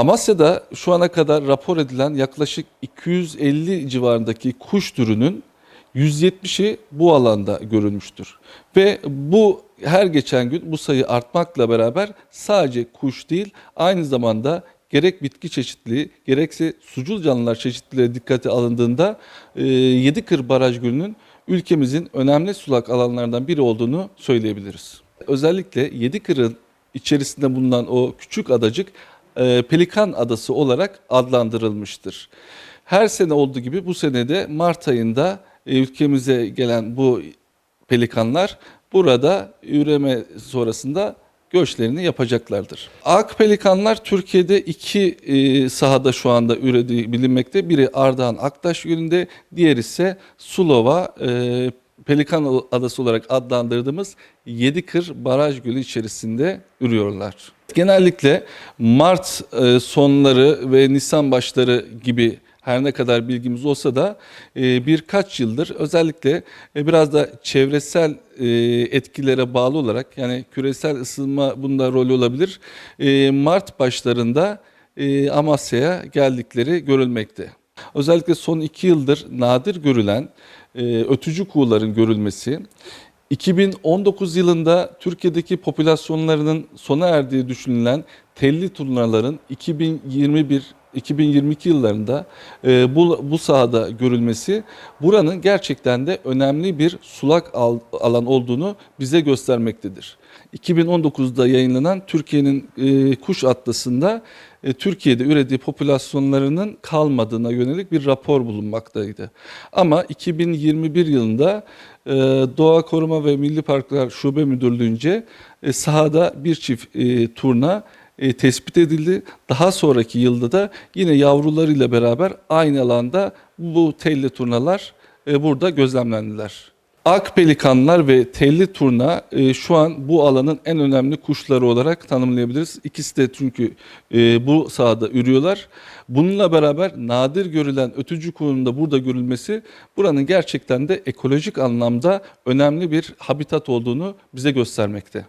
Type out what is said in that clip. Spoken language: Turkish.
Amasya'da şu ana kadar rapor edilen yaklaşık 250 civarındaki kuş türünün 170'i bu alanda görülmüştür. Ve bu her geçen gün bu sayı artmakla beraber sadece kuş değil aynı zamanda gerek bitki çeşitliliği gerekse sucul canlılar çeşitliliği dikkate alındığında e, Yedikır Baraj Gölü'nün ülkemizin önemli sulak alanlarından biri olduğunu söyleyebiliriz. Özellikle Yedikır'ın içerisinde bulunan o küçük adacık Pelikan Adası olarak adlandırılmıştır. Her sene olduğu gibi bu sene de Mart ayında e, ülkemize gelen bu pelikanlar burada üreme sonrasında göçlerini yapacaklardır. Ak pelikanlar Türkiye'de iki e, sahada şu anda ürediği bilinmekte. Biri Ardahan Aktaş Gölü'nde, diğeri ise Sulova e, Pelikan Adası olarak adlandırdığımız Yedikır Baraj Gölü içerisinde ürüyorlar. Genellikle Mart e, sonları ve Nisan başları gibi her ne kadar bilgimiz olsa da e, birkaç yıldır özellikle e, biraz da çevresel etkilere bağlı olarak yani küresel ısınma bunda rolü olabilir. Mart başlarında Amasya'ya geldikleri görülmekte. Özellikle son iki yıldır nadir görülen ötücü kuğuların görülmesi, 2019 yılında Türkiye'deki popülasyonlarının sona erdiği düşünülen telli turnaların 2021 2022 yıllarında e, bu, bu sahada görülmesi buranın gerçekten de önemli bir sulak al- alan olduğunu bize göstermektedir. 2019'da yayınlanan Türkiye'nin e, kuş atlasında e, Türkiye'de ürediği popülasyonlarının kalmadığına yönelik bir rapor bulunmaktaydı. Ama 2021 yılında e, Doğa Koruma ve Milli Parklar Şube Müdürlüğü'nce e, sahada bir çift e, turna e, tespit edildi. Daha sonraki yılda da yine yavrularıyla beraber aynı alanda bu telli turnalar e, burada gözlemlendiler. Ak pelikanlar ve telli turna e, şu an bu alanın en önemli kuşları olarak tanımlayabiliriz. İkisi de çünkü e, bu sahada ürüyorlar. Bununla beraber nadir görülen ötücü kuğunun da burada görülmesi buranın gerçekten de ekolojik anlamda önemli bir habitat olduğunu bize göstermekte.